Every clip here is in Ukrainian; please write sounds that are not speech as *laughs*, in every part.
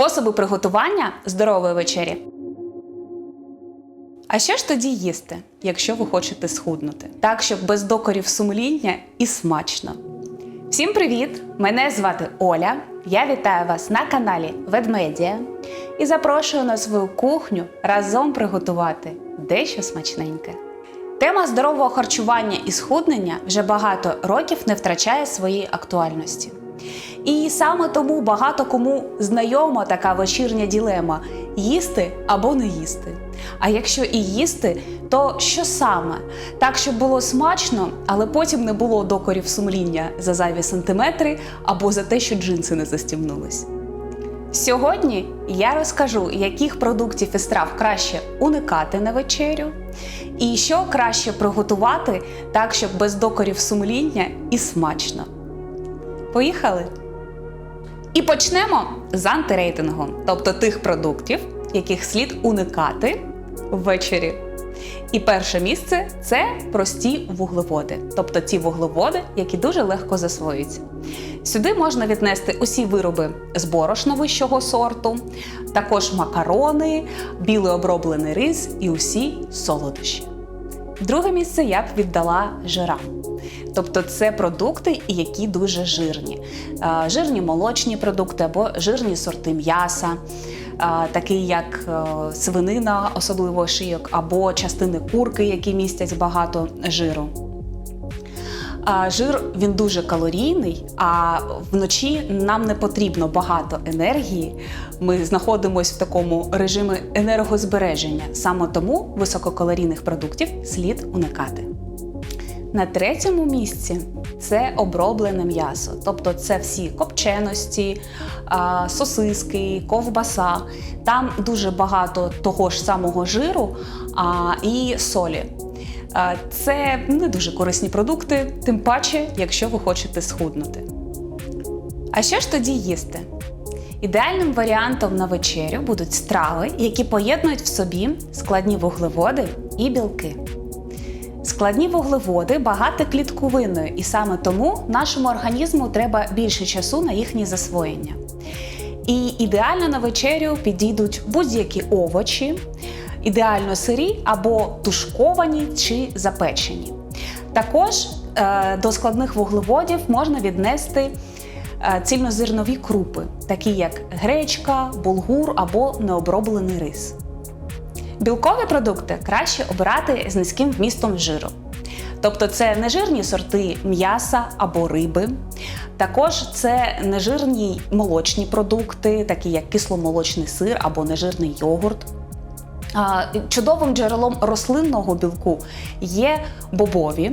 Способи приготування здорової вечері. А що ж тоді їсти, якщо ви хочете схуднути? Так, щоб без докорів сумління і смачно. Всім привіт! Мене звати Оля. Я вітаю вас на каналі Ведмедія і запрошую на свою кухню разом приготувати дещо смачненьке. Тема здорового харчування і схуднення вже багато років не втрачає своєї актуальності. І саме тому багато кому знайома така вечірня ділема їсти або не їсти. А якщо і їсти, то що саме? Так, щоб було смачно, але потім не було докорів сумління за зайві сантиметри або за те, що джинси не застібнулись. Сьогодні я розкажу, яких продуктів і страв краще уникати на вечерю, і що краще приготувати так, щоб без докорів сумління і смачно. Поїхали! І почнемо з антирейтингу, тобто тих продуктів, яких слід уникати ввечері. І перше місце це прості вуглеводи, тобто ті вуглеводи, які дуже легко засвоюються. Сюди можна віднести усі вироби з борошна вищого сорту, також макарони, білий оброблений рис і усі солодощі. Друге місце я б віддала жирам. Тобто це продукти, які дуже жирні. Жирні молочні продукти або жирні сорти м'яса, такі як е, свинина, особливо шийок, або частини курки, які містять багато жиру. Жир він дуже калорійний, а вночі нам не потрібно багато енергії. Ми знаходимося в такому режимі енергозбереження. Саме тому висококалорійних продуктів слід уникати. На третьому місці це оброблене м'ясо, тобто це всі копченості, сосиски, ковбаса. Там дуже багато того ж самого жиру і солі. Це не дуже корисні продукти, тим паче, якщо ви хочете схуднути. А що ж тоді їсти? Ідеальним варіантом на вечерю будуть страви, які поєднують в собі складні вуглеводи і білки. Складні вуглеводи багаті клітковиною, і саме тому нашому організму треба більше часу на їхнє засвоєння. І ідеально на вечерю підійдуть будь-які овочі, ідеально сирі або тушковані чи запечені. Також е, до складних вуглеводів можна віднести е, цільнозернові крупи, такі як гречка, булгур або необроблений рис. Білкові продукти краще обирати з низьким вмістом жиру. Тобто це нежирні сорти м'яса або риби. Також це нежирні молочні продукти, такі як кисломолочний сир або нежирний йогурт. Чудовим джерелом рослинного білку є бобові,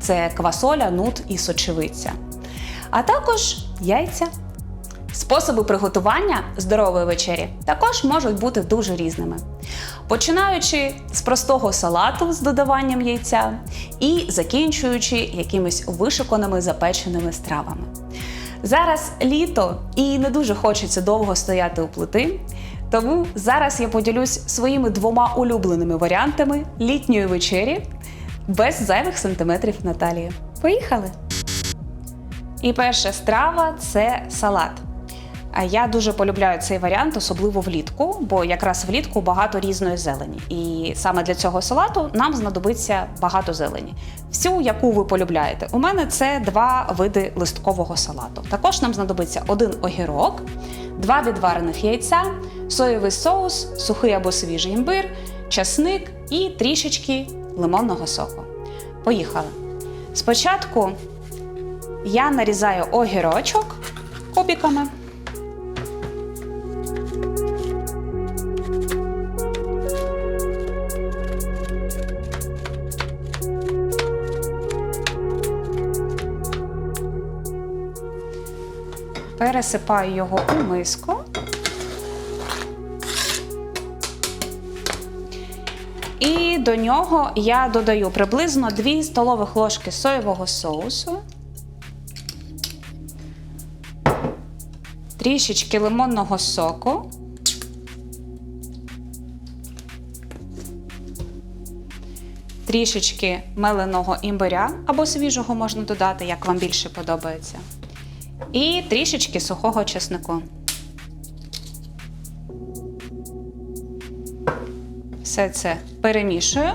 це квасоля, нут і сочевиця. А також яйця. Способи приготування здорової вечері також можуть бути дуже різними. Починаючи з простого салату з додаванням яйця і закінчуючи якимись вишуканими запеченими стравами. Зараз літо і не дуже хочеться довго стояти у плити, тому зараз я поділюсь своїми двома улюбленими варіантами літньої вечері без зайвих сантиметрів на талії. Поїхали! І перша страва це салат. Я дуже полюбляю цей варіант, особливо влітку, бо якраз влітку багато різної зелені. І саме для цього салату нам знадобиться багато зелені. Всю, яку ви полюбляєте. У мене це два види листкового салату. Також нам знадобиться один огірок, два відварених яйця, соєвий соус, сухий або свіжий імбир, часник і трішечки лимонного соку. Поїхали. Спочатку я нарізаю огірочок кубиками. Пересипаю його у миску. І до нього я додаю приблизно 2 столових ложки соєвого соусу, трішечки лимонного соку, трішечки меленого імбиря або свіжого можна додати, як вам більше подобається і трішечки сухого чеснику. Все це перемішую.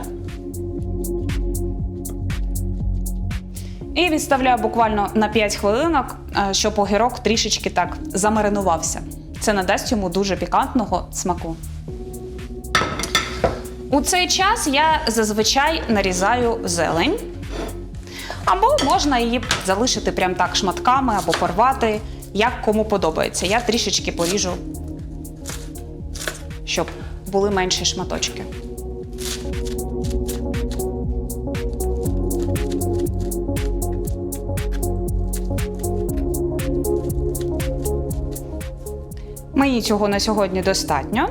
І відставляю буквально на 5 хвилинок, е, щоб огірок трішечки так замаринувався. Це надасть йому дуже пікантного смаку. У цей час я зазвичай нарізаю зелень. Або можна її залишити прям так шматками або порвати, як кому подобається. Я трішечки поріжу, щоб були менші шматочки. Мені цього на сьогодні достатньо,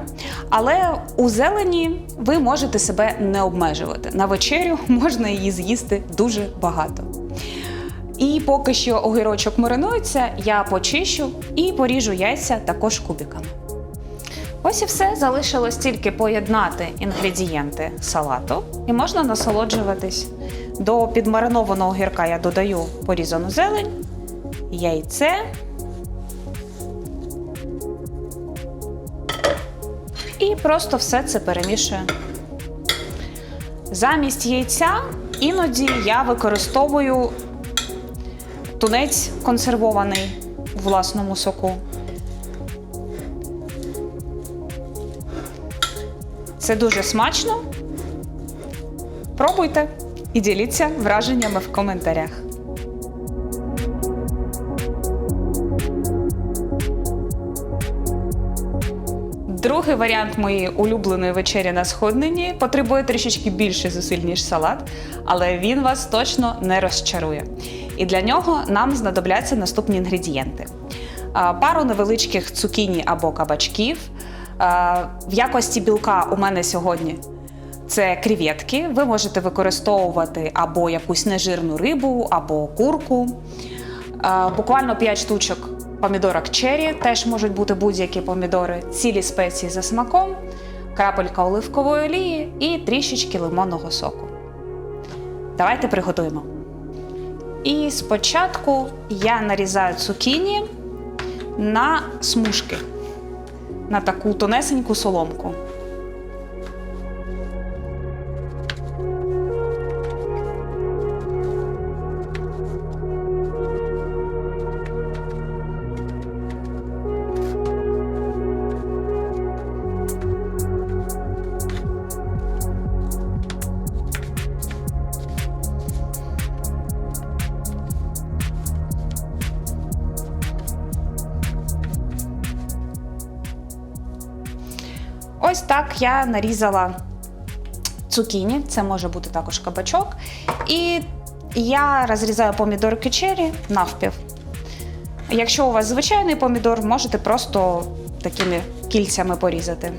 але у зелені ви можете себе не обмежувати. На вечерю *laughs* можна її з'їсти дуже багато. І поки що огірочок маринується, я почищу і поріжу яйця також кубиками. Ось і все. Залишилось тільки поєднати інгредієнти салату і можна насолоджуватись. До підмаринованого огірка я додаю порізану зелень, яйце. І просто все це перемішую. Замість яйця іноді я використовую тунець консервований у власному соку. Це дуже смачно. Пробуйте і діліться враженнями в коментарях. Другий варіант моєї улюбленої вечері на сходнині потребує трішечки більше зусиль, ніж салат, але він вас точно не розчарує. І для нього нам знадобляться наступні інгредієнти: пару невеличких цукіні або кабачків. В якості білка у мене сьогодні це креветки. Ви можете використовувати або якусь нежирну рибу, або курку. Буквально 5 штучок помідорок черрі, теж можуть бути будь-які помідори, цілі спеції за смаком, крапелька оливкової олії і трішечки лимонного соку. Давайте приготуємо. І спочатку я нарізаю цукіні на смужки, на таку тонесеньку соломку. Ось так я нарізала цукіні, це може бути також кабачок. І я розрізаю помідорки черрі навпів. Якщо у вас звичайний помідор, можете просто такими кільцями порізати.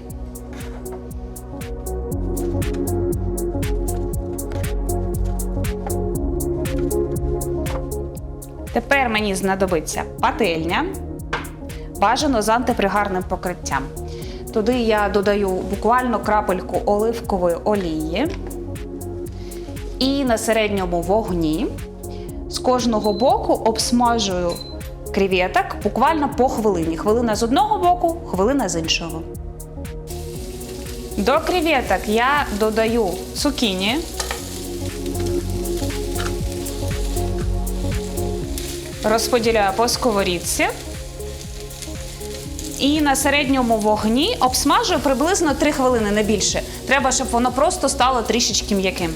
Тепер мені знадобиться пательня, бажано з антипригарним покриттям. Туди я додаю буквально крапельку оливкової олії і на середньому вогні з кожного боку обсмажую креветок буквально по хвилині. Хвилина з одного боку, хвилина з іншого. До креветок я додаю цукіні. Розподіляю по сковорідці. І на середньому вогні обсмажую приблизно 3 хвилини, не більше. Треба, щоб воно просто стало трішечки м'яким.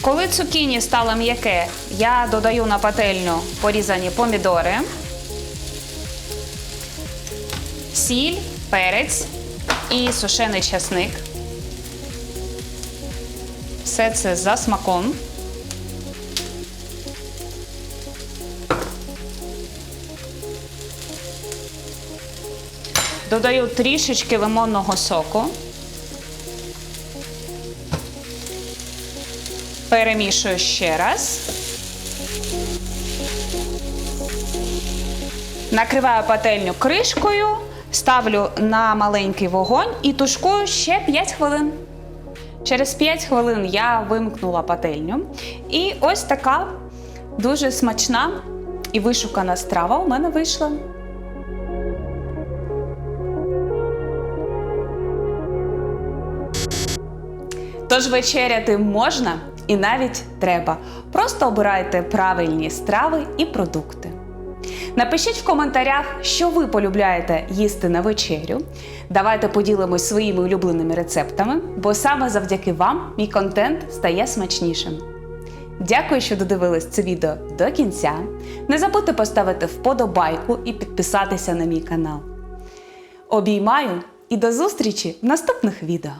Коли цукіні стало м'яке, я додаю на пательню порізані помідори, сіль, перець і сушений часник. Все це за смаком. Додаю трішечки лимонного соку. Перемішую ще раз. Накриваю пательню кришкою, ставлю на маленький вогонь і тушкую ще 5 хвилин. Через 5 хвилин я вимкнула пательню. І ось така дуже смачна і вишукана страва у мене вийшла. Тож вечеряти можна і навіть треба. Просто обирайте правильні страви і продукти. Напишіть в коментарях, що ви полюбляєте їсти на вечерю. Давайте поділимось своїми улюбленими рецептами, бо саме завдяки вам мій контент стає смачнішим. Дякую, що додивились це відео до кінця. Не забудьте поставити вподобайку і підписатися на мій канал. Обіймаю і до зустрічі в наступних відео!